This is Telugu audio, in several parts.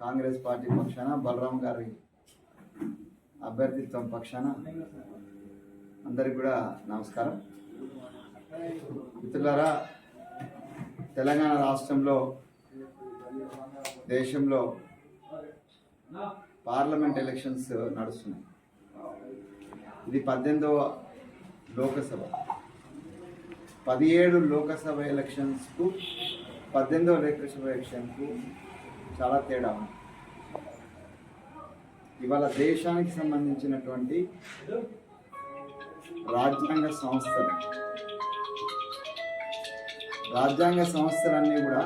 కాంగ్రెస్ పార్టీ పక్షాన బలరాం గారి అభ్యర్థిత్వం పక్షాన అందరికి కూడా నమస్కారం. మిత్రులారా తెలంగాణ రాష్ట్రంలో దేశంలో పార్లమెంట్ ఎలక్షన్స్ నడుస్తున్నాయి. ఇది పద్దెనిమిదవ లోకసభ. పదిహేడు లోకసభ ఎలక్షన్స్కు పద్దెనిమిదవ లోకసభ ఎలక్షన్కు చాలా తేడా ఉంది. ఇవాళ దేశానికి సంబంధించినటువంటి రాజ్యాంగ సంస్థలు రాజ్యాంగ సంస్థలన్నీ కూడా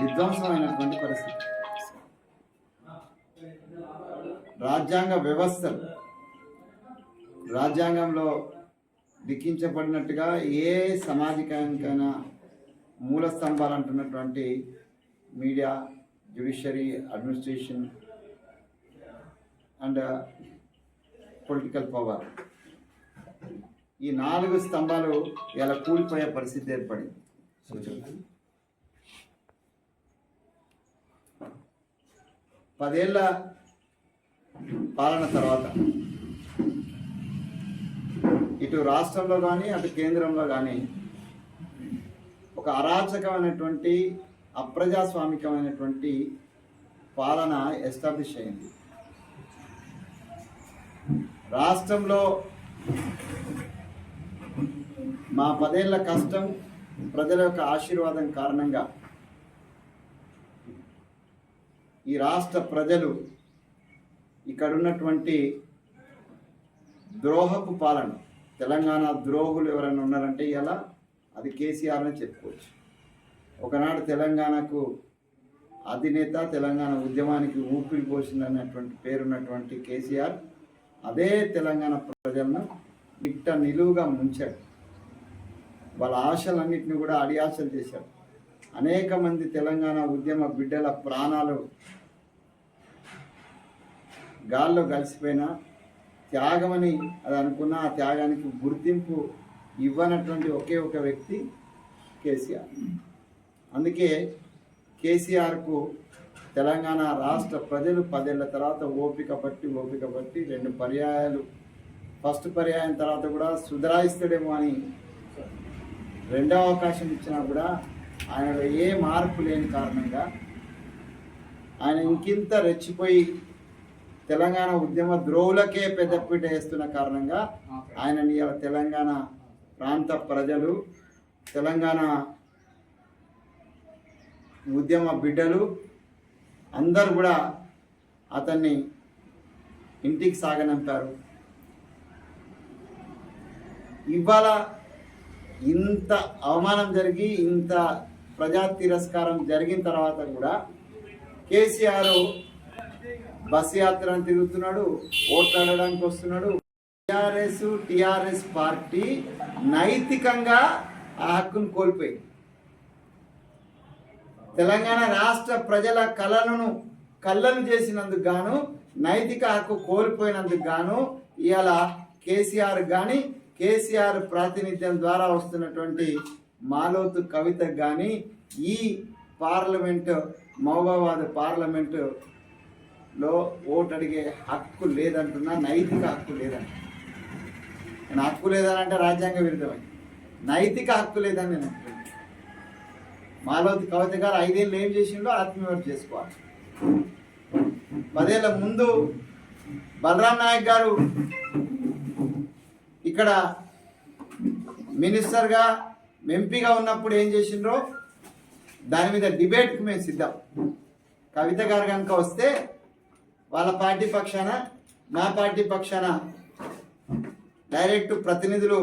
విధ్వంసమైనటువంటి పరిస్థితి. రాజ్యాంగ వ్యవస్థలు రాజ్యాంగంలో లిఖించబడినట్టుగా ఏ సామాజికానికైనా మూల స్తంభాలు అంటున్నటువంటి media judiciary administration and political power ఈ నాలుగు స్తంభాలు ఇలా కూలిపోయే పరిస్థితి ఏర్పడింది. పదేళ్ళ పాలన తర్వాత ఇటు రాష్ట్రంలో కానీ అటు కేంద్రంలో కానీ ఒక అరాచకమైనటువంటి అప్రజాస్వామికమైనటువంటి పాలన ఎస్టాబ్లిష్ అయింది. రాష్ట్రంలో మా పదేళ్ళ కష్టం ప్రజల యొక్క ఆశీర్వాదం కారణంగా ఈ రాష్ట్ర ప్రజలు ఇక్కడ ఉన్నటువంటి ద్రోహపు పాలన తెలంగాణ ద్రోహులు ఎవరైనా ఉన్నారంటే ఇలా అది కేసీఆర్నే చెప్పుకోవచ్చు. ఒకనాడు తెలంగాణకు అధినేత తెలంగాణ ఉద్యమానికి ఊపిరి పోసిందనేటువంటి పేరున్నటువంటి కేసీఆర్ అదే తెలంగాణ ప్రజలను ఇట్ట నిలువుగా ముంచాడు. వాళ్ళ ఆశలన్నింటినీ కూడా అడియాశలు చేశాడు. అనేక మంది తెలంగాణ ఉద్యమ బిడ్డల ప్రాణాలు గాల్లో కలిసిపోయిన త్యాగమని అది అనుకున్న ఆ త్యాగానికి గుర్తింపు ఇవ్వనటువంటి ఒకే ఒక వ్యక్తి కేసీఆర్. అందుకే కేసీఆర్కు తెలంగాణ రాష్ట్ర ప్రజలు పదేళ్ళ తర్వాత ఓపిక పట్టి ఓపిక పట్టి రెండు పర్యాయాలు. ఫస్ట్ పర్యాయం తర్వాత కూడా సుధరాయిస్తాడేమో అని రెండవ అవకాశం ఇచ్చినా కూడా ఆయనలో ఏ మార్పు లేని కారణంగా ఆయన ఇంకింత రెచ్చిపోయి తెలంగాణ ఉద్యమ ద్రోవులకే పెద్దపీట వేస్తున్న కారణంగా ఆయనని ఇవాళ తెలంగాణ ప్రాంత ప్రజలు తెలంగాణ ఉద్యమ బిడ్డలు అందరు కూడా అతన్ని ఇంటికి సాగనంపారు. ఇవాళ ఇంత అవమానం జరిగి ఇంత ప్రజా తిరస్కారం జరిగిన తర్వాత కూడా కేసీఆర్ బస్ యాత్రను తిరుగుతున్నాడు ఓట్లాడడానికి వస్తున్నాడు. టిఆర్ఎస్ టిఆర్ఎస్ పార్టీ నైతికంగా ఆ హక్కును కోల్పోయింది. తెలంగాణ రాష్ట్ర ప్రజల కళలను కళ్ళను చేసినందుకు గాను నైతిక హక్కు కోల్పోయినందుకు గాను ఇవాళ కేసీఆర్ కానీ కేసీఆర్ ప్రాతినిధ్యం ద్వారా వస్తున్నటువంటి మాలోతు కవిత కానీ ఈ పార్లమెంట్ మహబాబాద్ పార్లమెంటులో ఓటు అడిగే హక్కు లేదంటున్నా నైతిక హక్కు లేదంటున్నా. నేను హక్కు లేదని అంటే రాజ్యాంగ విరుద్ధమని. నైతిక హక్కు లేదని నేను అంటున్నాను మాలవతి కవిత గారు ఐదేళ్ళు ఏం చేసిండో ఆత్మీయత చేసుకోవాలి. పదేళ్ళ ముందు బలరాం నాయక్ గారు ఇక్కడ మినిస్టర్గా ఎంపీగా ఉన్నప్పుడు ఏం చేసిండ్రో దాని మీద డిబేట్కి మేము సిద్ధం. కవిత గారు కనుక వస్తే వాళ్ళ పార్టీ పక్షాన మా పార్టీ పక్షాన డైరెక్ట్ ప్రతినిధులు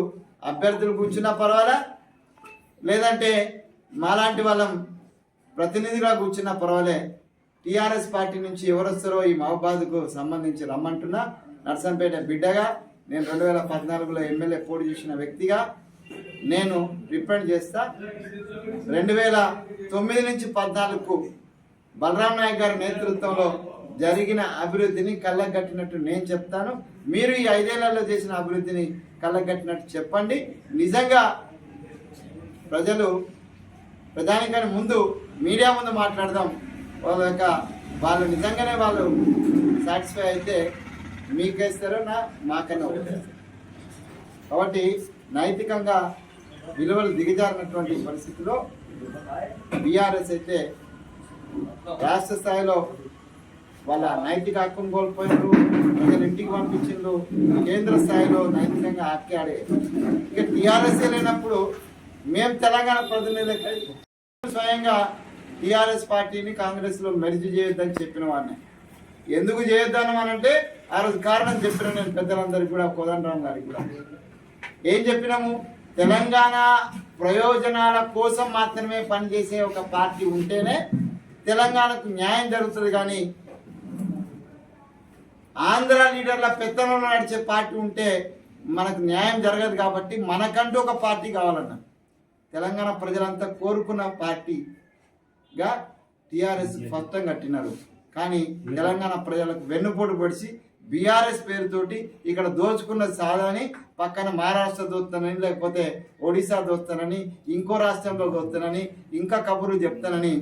అభ్యర్థులు కూర్చున్నా పర్వాలా? లేదంటే మాలాంటి వాళ్ళం ప్రతినిధిగా కూర్చున్నా పర్వాలే? టీఆర్ఎస్ పార్టీ నుంచి ఎవరు వస్తారో ఈ మహబాద్కు సంబంధించి రమ్మంటున్నా. నర్సంపేట బిడ్డగా నేను రెండు వేల పద్నాలుగులో ఎమ్మెల్యే పోటీ చేసిన వ్యక్తిగా నేను రిప్రజెంట్ చేస్తా. రెండు వేల తొమ్మిది నుంచి పద్నాలుగుకు బలరాం నాయక్ గారి నేతృత్వంలో జరిగిన అభివృద్ధిని కళ్ళగట్టినట్టు నేను చెప్తాను. మీరు ఈ ఐదేళ్ళలో చేసిన అభివృద్ధిని కళ్ళగట్టినట్టు చెప్పండి. నిజంగా ప్రజలు ప్రధానికాని ముందు మీడియా ముందు మాట్లాడదాం. వాళ్ళ యొక్క వాళ్ళు నిజంగానే వాళ్ళు సాటిస్ఫై అయితే మీకేస్తారో నా మాకన్నా కాబట్టి నైతికంగా విలువలు దిగజారినటువంటి పరిస్థితిలో బీఆర్ఎస్ అయితే రాష్ట్ర స్థాయిలో వాళ్ళ నైతిక హక్కును కోల్పోయారు ప్రజలు ఇంటికి పంపించిండ్రు. కేంద్ర స్థాయిలో నైతికంగా హక్కి ఇక టీఆర్ఎస్ లేనప్పుడు మేము తెలంగాణ ప్రతినిధులు స్వయంగా టీఆర్ఎస్ పార్టీని కాంగ్రెస్లో మెరిచి చేయొద్దని చెప్పిన వాడిని. ఎందుకు చేయొద్దాను అంటే ఆ రోజు కారణం చెప్పిన నేను పెద్దలందరికీ కూడా కోదండరామ్ గారికి కూడా. ఏం చెప్పినాము? తెలంగాణ ప్రయోజనాల కోసం మాత్రమే పనిచేసే ఒక పార్టీ ఉంటేనే తెలంగాణకు న్యాయం జరుగుతుంది కానీ ఆంధ్ర లీడర్ల పెత్తనంలో నడిచే పార్టీ ఉంటే మనకు న్యాయం జరగదు కాబట్టి మనకంటూ ఒక పార్టీ కావాలన్న. తెలంగాణ ప్రజలంతా కోరుకున్న పార్టీగా టిఆర్ఎస్ ఫస్టం కట్టినారు. కానీ తెలంగాణ ప్రజలకు వెన్నుపోటు పొడిచి బీఆర్ఎస్ పేరుతోటి ఇక్కడ దోచుకున్న సాధనని పక్కన మహారాష్ట్ర దోస్తానని లేకపోతే ఒడిశా దోస్తానని ఇంకో రాష్ట్రంలో దోస్తానని ఇంకా కబుర్లు చెప్తానని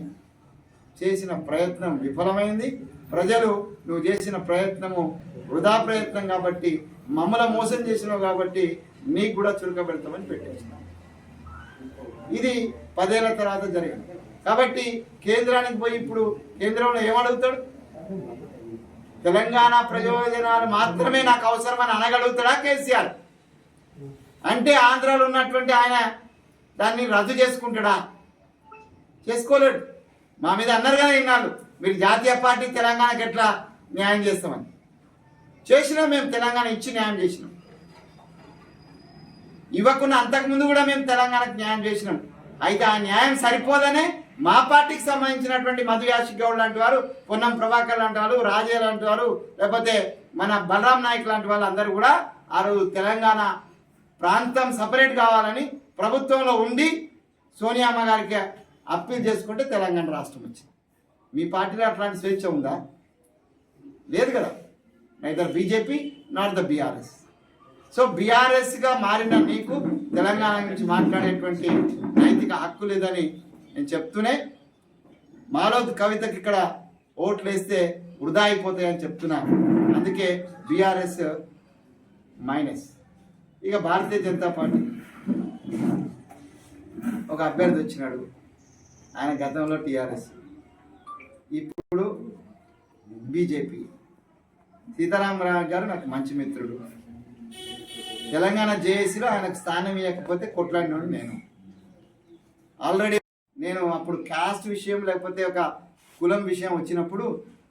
చేసిన ప్రయత్నం విఫలమైంది. ప్రజలు నువ్వు చేసిన ప్రయత్నము వృధా ప్రయత్నం కాబట్టి మమ్మల మోసం చేసినావు కాబట్టి నీకు కూడా చురుకబెడతామని పెట్టేసినాం ఇది పదేళ్ళ తర్వాత జరిగింది. కాబట్టి కేంద్రానికి పోయి ఇప్పుడు కేంద్రంలో ఏమడుగుతాడు తెలంగాణ ప్రయోజనాలు మాత్రమే నాకు అవసరమని అనగలుగుతాడా కేసీఆర్? అంటే ఆంధ్రాలో ఉన్నటువంటి ఆయన దాన్ని రద్దు చేసుకుంటాడా? చేసుకోలేడు. మా మీద అన్నారు కదా ఇన్నాళ్ళు. మీరు జాతీయ పార్టీ తెలంగాణకి ఎట్లా న్యాయం చేస్తామని. చేసినాం మేము తెలంగాణ ఇచ్చి న్యాయం చేసినాం. ఇవ్వకుండా అంతకుముందు కూడా మేము తెలంగాణకు న్యాయం చేసినాం. అయితే ఆ న్యాయం సరిపోదనే మా పార్టీకి సంబంధించినటువంటి మధు యాషిక్ గౌడ్ లాంటి వారు పొన్నం ప్రభాకర్ లాంటి వారు రాజే లాంటి వారు లేకపోతే మన బలరాం నాయక్ లాంటి వాళ్ళందరూ కూడా ఆ రోజు తెలంగాణ ప్రాంతం సపరేట్ కావాలని ప్రభుత్వంలో ఉండి సోనియామ్మ గారికి అప్పీల్ చేసుకుంటే తెలంగాణ రాష్ట్రం వచ్చింది. మీ పార్టీలో అట్లాంటి స్వేచ్ఛ ఉందా? లేదు కదా. Neither BJP not the BRS so బీఆర్ఎస్గా మారిన మీకు తెలంగాణ గురించి మాట్లాడేటువంటి నైతిక హక్కు లేదని నేను చెప్తూనే మాలో కవితకి ఇక్కడ ఓట్లు వేస్తే వృధా అయిపోతాయని చెప్తున్నా. అందుకే బీఆర్ఎస్ మైనస్. ఇక భారతీయ జనతా పార్టీ. ఒక అభ్యర్థి వచ్చినాడు. ఆయన గతంలో టీఆర్ఎస్ ఇప్పుడు బీజేపీ. సీతారామరావు గారు నాకు మంచి మిత్రుడు. తెలంగాణ జేఏసీలో ఆయనకు స్థానం ఇవ్వకపోతే కొట్లాడినోడు నేను. ఆల్రెడీ నేను అప్పుడు కాస్ట్ విషయం లేకపోతే ఒక కులం విషయం వచ్చినప్పుడు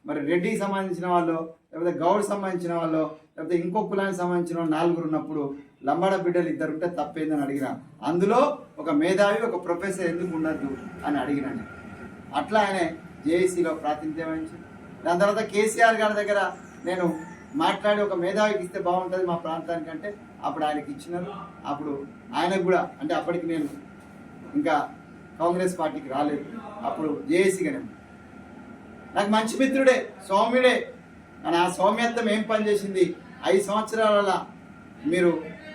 మరి రెడ్డికి సంబంధించిన వాళ్ళు లేకపోతే గౌడ్ సంబంధించిన వాళ్ళు లేకపోతే ఇంకో కులానికి సంబంధించిన వాళ్ళు నలుగురు ఉన్నప్పుడు లంబాడ బిడ్డలు ఇద్దరు ఉంటే తప్పేందని అడిగిన. అందులో ఒక మేధావి ఒక ప్రొఫెసర్ ఎందుకు ఉండద్దు అని అడిగినాను అట్లా ఆయన జేఏసీలో ప్రాతినిధ్యం వహించింది దాని తర్వాత కేసీఆర్ గారి దగ్గర నేను మాట్లాడి ఒక మేధావికి ఇస్తే బాగుంటుంది మా ప్రాంతానికి అంటే అప్పుడు ఆయనకి ఇచ్చినారు. అప్పుడు ఆయనకు కూడా అంటే అప్పటికి నేను ఇంకా కాంగ్రెస్ పార్టీకి రాలేదు. అప్పుడు జేఏసీగానే నాకు మంచి మిత్రుడే సౌమ్యుడే. కానీ ఆ సౌమ్యత్వం ఏం పని చేసింది? ఐదు సంవత్సరాల మీరు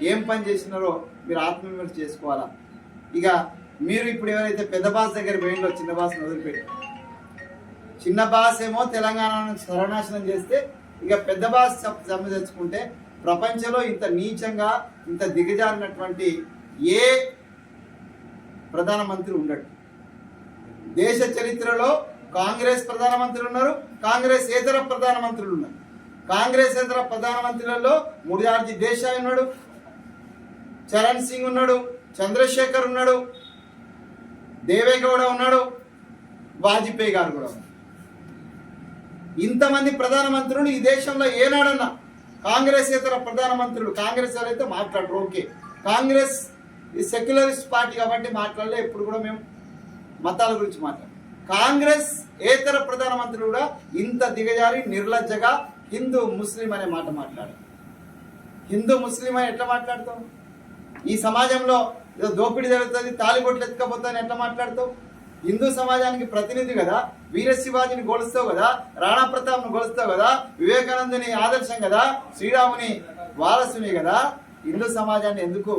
ఏం పని చేసినారో మీరు ఆత్మవిమర్శ చేసుకోవాలా? ఇక మీరు ఇప్పుడు ఎవరైతే పెద్ద బాస్ దగ్గర పోయిందో చిన్న బాస్ని వదిలిపెట్టారు చిన్న బాస్ ఏమో తెలంగాణను సర్వనాశనం చేస్తే ఇక పెద్ద బాస్ సమ్మె తెచ్చుకుంటే ప్రపంచంలో ఇంత నీచంగా ఇంత దిగజారినటువంటి ఏ ప్రధానమంత్రి ఉండడు. దేశ చరిత్రలో కాంగ్రెస్ ప్రధానమంత్రులు ఉన్నారు కాంగ్రెస్ ఏతర ప్రధానమంత్రులు ఉన్నారు. కాంగ్రెస్ ఏతర ప్రధానమంత్రులలో ముడిదార్జీ దేశాయ్ ఉన్నాడు చరణ్ సింగ్ ఉన్నాడు చంద్రశేఖర్ ఉన్నాడు దేవేగౌడ ఉన్నాడు వాజ్పేయి గారు కూడా ఉన్నారు. ఇంతమంది ప్రధానమంత్రులు ఈ దేశంలో ఏనాడన్నా కాంగ్రెస్ ఇతర ప్రధానమంత్రులు కాంగ్రెస్ వాళ్ళు అయితే మాట్లాడరు ఓకే. కాంగ్రెస్ ఈ సెక్యులరిస్ట్ పార్టీ కాబట్టి మాట్లాడలే ఎప్పుడు కూడా మేము మతాల గురించి మాట్లాడాం కాంగ్రెస్ ఏతర ప్రధానమంత్రులు కూడా ఇంత దిగజారి నిర్లజ్జగా హిందూ ముస్లిం అనే మాట మాట్లాడారు. హిందూ ముస్లిం అని ఎట్లా మాట్లాడతాం ఈ సమాజంలో ఏదో దోపిడీ జరుగుతుంది తాలిబొట్లు ఎత్తుకపోతాను ఎట్లా మాట్లాడతావు? హిందూ సమాజానికి ప్రతినిధి కదా వీర శివాజీని గోలుస్తావు కదా రాణా ప్రతాప్ను గోలుస్తావు కదా వివేకానందుని ఆదర్శం కదా శ్రీరాముని వారసుని కదా. హిందూ సమాజాన్ని ఎందుకు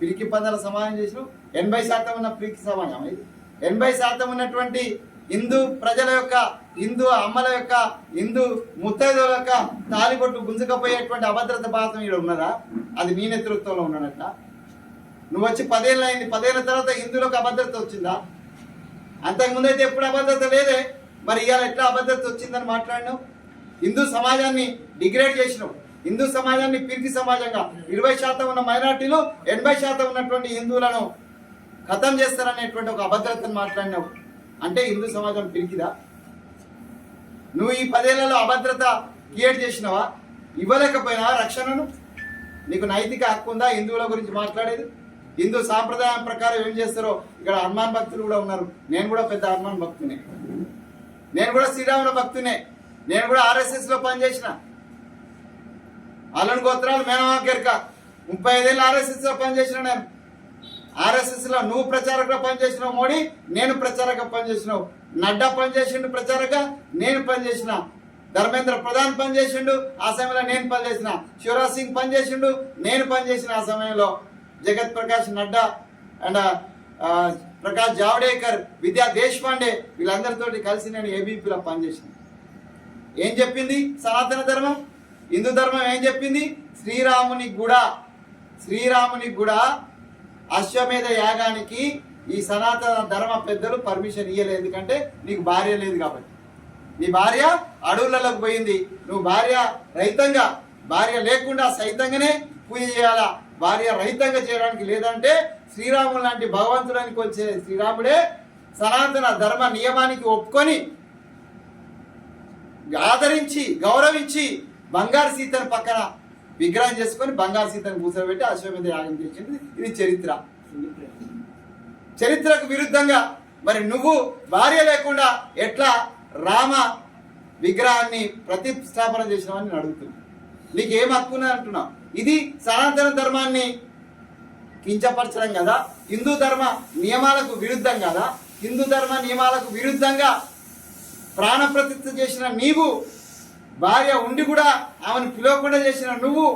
పిరికి పందల సమాజం చేసినావు? ఎనభై శాతం ఉన్న పిరికి సమాజం ఇది? ఎనభై శాతం ఉన్నటువంటి హిందూ ప్రజల యొక్క హిందూ అమ్మల యొక్క హిందూ ముత్తైదుల యొక్క తాలిబొట్టు గుంజుకపోయేటువంటి అభద్రత భారతం ఇక్కడ ఉన్నదా? అది మీ నేతృత్వంలో ఉన్నదట. నువ్వు వచ్చి పదేళ్ళు అయింది పదేళ్ళ తర్వాత హిందువులకు అభద్రత వచ్చిందా? అంతకుముందు అయితే ఎప్పుడు అభద్రత లేదే మరి ఇవాళ ఎట్లా అభద్రత వచ్చిందని మాట్లాడినావు? హిందూ సమాజాన్ని డిగ్రేడ్ చేసినావు. హిందూ సమాజాన్ని పిరికి సమాజంగా. ఇరవై శాతం ఉన్న మైనార్టీలు ఎనభై శాతం ఉన్నటువంటి హిందువులను ఖతం చేస్తారనేటువంటి ఒక అభద్రతను మాట్లాడినావు. అంటే హిందూ సమాజం పిరికిదా? నువ్వు ఈ పదేళ్ళలో అభద్రత క్రియేట్ చేసినావా? ఇవ్వలేకపోయినా రక్షణను? నీకు నైతిక హక్కు ఉందా హిందువుల గురించి మాట్లాడేది? హిందూ సాంప్రదాయం ప్రకారం ఏం చేస్తారో ఇక్కడ హనుమాన్ భక్తులు కూడా ఉన్నారు. నేను కూడా పెద్ద హనుమాన్ భక్తునే. నేను కూడా శ్రీరాముల భక్తునే. నేను కూడా ఆర్ఎస్ఎస్లో పనిచేసిన. అల్లని గోత్రాలు మేనమాకెరక. ముప్పై ఐదేళ్ళు ఆర్ఎస్ఎస్లో పనిచేసిన నేను. ఆర్ఎస్ఎస్లో నువ్వు ప్రచారకుగా పనిచేసినావు మోడీ నేను ప్రచారక పనిచేసినావు. నడ్డా పనిచేసిండు ప్రచారక నేను పనిచేసిన. ధర్మేంద్ర ప్రధాన్ పనిచేసిండు ఆ సమయంలో నేను పనిచేసిన. శివరాజ్ సింగ్ పనిచేసిండు నేను పనిచేసిన ఆ సమయంలో. జగత్ ప్రకాష్ నడ్డా అండ్ ప్రకాష్ జావడేకర్ విద్యా దేశపాండే వీళ్ళందరితోటి కలిసి నేను ఏబీపీలో పనిచేసాను ఏం చెప్పింది? సనాతన ధర్మం హిందూ ధర్మం ఏం చెప్పింది? శ్రీరాముని గుడ శ్రీరాముని గుడ అశ్వమేధ యాగానికి ఈ సనాతన ధర్మ పెద్దలు పర్మిషన్ ఇవ్వలేదు ఎందుకంటే నీకు భార్య లేదు కాబట్టి. నీ భార్య అడవులలోకి పోయింది. నువ్వు భార్య రైతంగా భార్య లేకుండా సైతంగానే పూజ చేయాలా? భార్య రహితంగా చేయడానికి లేదంటే శ్రీరాముడు లాంటి భగవంతుడానికి వచ్చే శ్రీరాముడే సనాతన ధర్మ నియమానికి ఒప్పుకొని ఆదరించి గౌరవించి బంగారు సీతను పక్కన విగ్రహం చేసుకొని బంగారు సీతను కూర్చోబెట్టి అశ్వమేధ యాగం చేసింది. ఇది చరిత్ర. చరిత్రకు విరుద్ధంగా మరి నువ్వు భార్య లేకుండా ఎట్లా రామ విగ్రహాన్ని ప్రతిష్టాపన చేసినావని నేను అడుగుతున్నా. నీకు ఏం హక్కున అంటున్నావు? ఇది సనాతన ధర్మాన్ని కించపరచడం కదా. హిందూ ధర్మ నియమాలకు విరుద్ధం కదా. హిందూ ధర్మ నియమాలకు విరుద్ధంగా ప్రాణప్రతిష్ఠ చేసిన నీవు భార్య ఉండి కూడా ఆమెను పిలవకుండా చేసిన నువ్వు